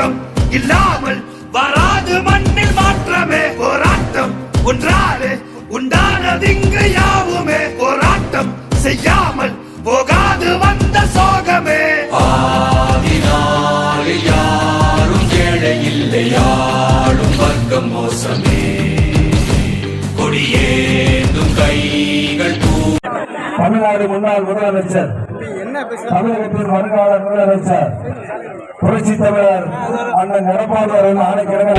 போராட்டம் இல்லாமல் வராது மண்ணில் மாற்றமே போராட்டம். ஒன்றாலே உண்டானதிங்கு யாவுமே. போராட்டம் செய்யாமல் போகாது வந்த சோகமே. யாரும் ஏழை இல்லை யாரும் வர்க்கம் மோசமே. கொடியேந்தும் கைகள் தமிழ்நாடு முன்னாள் முதலமைச்சர் தமிழகத்தின் வருங்கால முதலமைச்சர் புரட்சி தமிழர் அண்ணன் எடப்பாடி அவர்கள் ஆணைக்கிழமை